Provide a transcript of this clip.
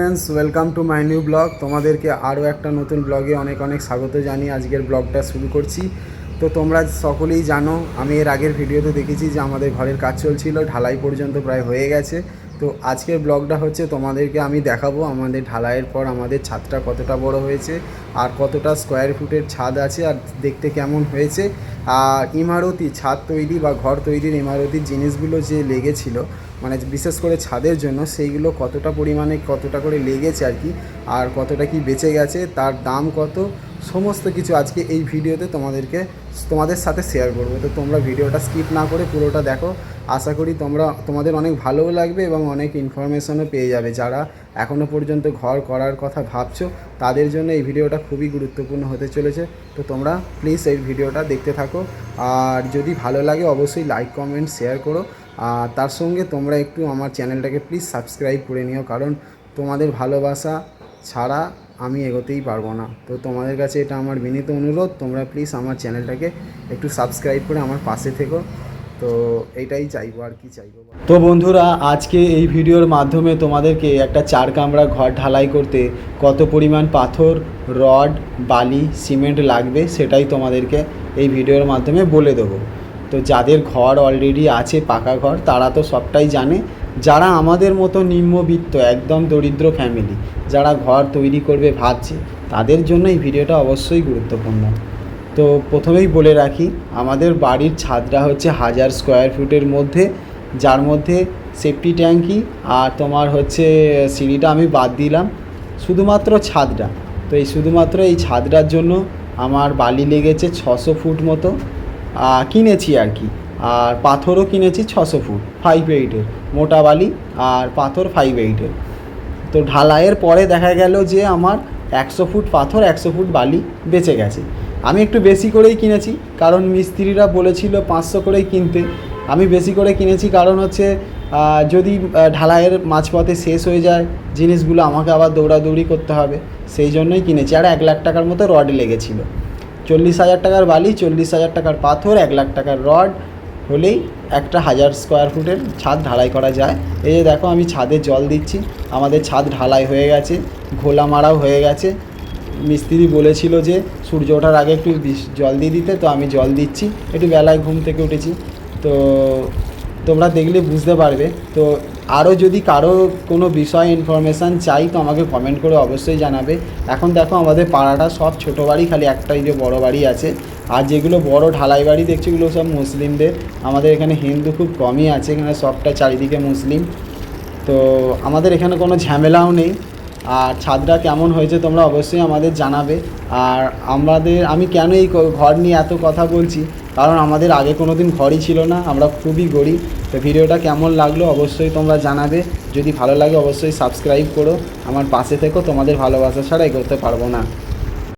Friends welcome to my new vlog তোমাদেরকে আরও একটা নতুন ব্লগে অনেক অনেক স্বাগত জানিয়ে আজকের ব্লগটা শুরু করছি। তো তোমরা সকলেই জানো, আমি এর আগের ভিডিওতে দেখেছি যে আমাদের ঘরের কাজ চলছিল, ঢালাই পর্যন্ত প্রায় হয়ে গেছে। তো আজকের ব্লগটা হচ্ছে তোমাদেরকে আমি দেখাবো আমাদের ঢালাইয়ের পর আমাদের ছাদটা কতটা বড় হয়েছে, আর কতটা স্কোয়ার ফুটের ছাদ আছে, আর দেখতে কেমন হয়েছে। আর ইমারতি, ছাদ তৈরি বা ঘর তৈরির ইমারতির জিনিসগুলো যে লেগেছিল মানে বিশেষ করে ছাদের জন্য সেইগুলো কতটা পরিমাণে কতটা করে লেগেছে আর কি, আর কতটা কি বেঁচে গেছে, তার দাম কত সমস্ত কিছু আজকে এই ভিডিওতে তোমাদেরকে, তোমাদের সাথে শেয়ার করব। তো তোমরা ভিডিওটা স্কিপ না করে পুরোটা দেখো। আশা করি তোমরা, তোমাদের অনেক ভালোও লাগবে এবং অনেক ইনফরমেশনও পেয়ে যাবে। যারা এখনও পর্যন্ত ঘর করার কথা ভাবছ, তাদের জন্য এই ভিডিওটা খুবই গুরুত্বপূর্ণ হতে চলেছে। তো তোমরা প্লিজ এই ভিডিওটা দেখতে থাকো। আর যদি ভালো লাগে, অবশ্যই লাইক কমেন্ট শেয়ার করো। আর তার সঙ্গে তোমরা একটু আমার চ্যানেলটাকে প্লিজ সাবস্ক্রাইব করে নিও। কারণ তোমাদের ভালোবাসা ছাড়া আমি এগোতেই পারব না। তো তোমাদের কাছে এটা আমার বিনীত অনুরোধ, তোমরা প্লিজ আমার চ্যানেলটাকে একটু সাবস্ক্রাইব করে আমার পাশে থেকো। তো এইটাই চাইব, আর কি চাইব তো বন্ধুরা, আজকে এই ভিডিওর মাধ্যমে তোমাদেরকে একটা চার কামরা ঘর ঢালাই করতে কত পরিমাণ পাথর, রড, বালি, সিমেন্ট লাগবে সেটাই তোমাদেরকে এই ভিডিওর মাধ্যমে বলে দেবো। তো যাদের ঘর অলরেডি আছে, পাকা ঘর, তারা তো সবটাই জানে। যারা আমাদের মতো নিম্নবিত্ত, একদম দরিদ্র ফ্যামিলি যারা ঘর তৈরি করবে ভাবছে, তাদের জন্য এই ভিডিওটা অবশ্যই গুরুত্বপূর্ণ। তো প্রথমেই বলে রাখি, আমাদের বাড়ির ছাদটা হচ্ছে হাজার স্কোয়ার ফুটের মধ্যে, যার মধ্যে সেফটি ট্যাঙ্কি আর তোমার হচ্ছে সিঁড়িটা আমি বাদ দিলাম, শুধুমাত্র ছাদটা। তো এই শুধুমাত্র এই ছাদটার জন্য আমার বালি লেগেছে ছশো ফুট মতো কিনেছি আর কি। আর পাথরও কিনেছি ছশো ফুট ফাইভ এইটের মোটা বালি আর পাথর ফাইভ এইটের তো ঢালাইয়ের পরে দেখা গেল যে আমার একশো ফুট পাথর, একশো ফুট বালি বেঁচে গেছে। আমি একটু বেশি করেই কিনেছি, কারণ মিস্ত্রিরা বলেছিল পাঁচশো করেই কিনতে। আমি বেশি করে কিনেছি কারণ হচ্ছে যদি ঢালাইয়ের মাঝপথে শেষ হয়ে যায়, জিনিসগুলো আমাকে আবার দৌড়াদৌড়ি করতে হবে, সেই জন্যই কিনেছি। আর এক লাখ টাকার মতো রড লেগেছিলো। চল্লিশ হাজার টাকার বালি, চল্লিশ হাজার টাকার পাথর, এক লাখ টাকার রড হলেই একটা হাজার স্কোয়ার ফুটের ছাদ ঢালাই করা যায়। এই যে দেখো, আমি ছাদে জল দিচ্ছি। আমাদের ছাদ ঢালাই হয়ে গেছে, ঘোলা মারাও হয়ে গেছে। মিস্ত্রি বলেছিল যে, সূর্য ওঠার আগে একটু জল দিয়ে দিতে, তো আমি জল দিচ্ছি। একটু বেলায় ঘুম থেকে উঠেছি। তো তোমরা দেখলে বুঝতে পারবে। তো আরও যদি কারও কোনো বিষয় ইনফরমেশান চাই, তো আমাকে কমেন্ট করে অবশ্যই জানাবে। এখন দেখো, আমাদের পাড়াটা সব ছোটো বাড়ি, খালি একটাই যে বড় বাড়ি আছে। আর যেগুলো বড় ঢালাই বাড়ি দেখছি ওগুলো সব মুসলিমদের। আমাদের এখানে হিন্দু খুব কমই আছে, এখানে সবটা চারিদিকে মুসলিম। তো আমাদের এখানে কোনো ঝামেলাও নেই। আর ছাদটা কেমন হয়েছে তোমরা অবশ্যই আমাদের জানাবে। আর আমাদের, আমি কেন এই ঘর নিয়ে এত কথা বলছি? কারণ আমাদের আগে কোনো দিন ঘরই ছিল না, আমরা খুবই গরিব। তো ভিডিওটা কেমন লাগল অবশ্যই তোমরা জানাবে। যদি ভালো লাগে অবশ্যই সাবস্ক্রাইব করো। আমার পাশে থেকো, তোমাদের ভালোবাসা ছাড়া এগোতে পারব না।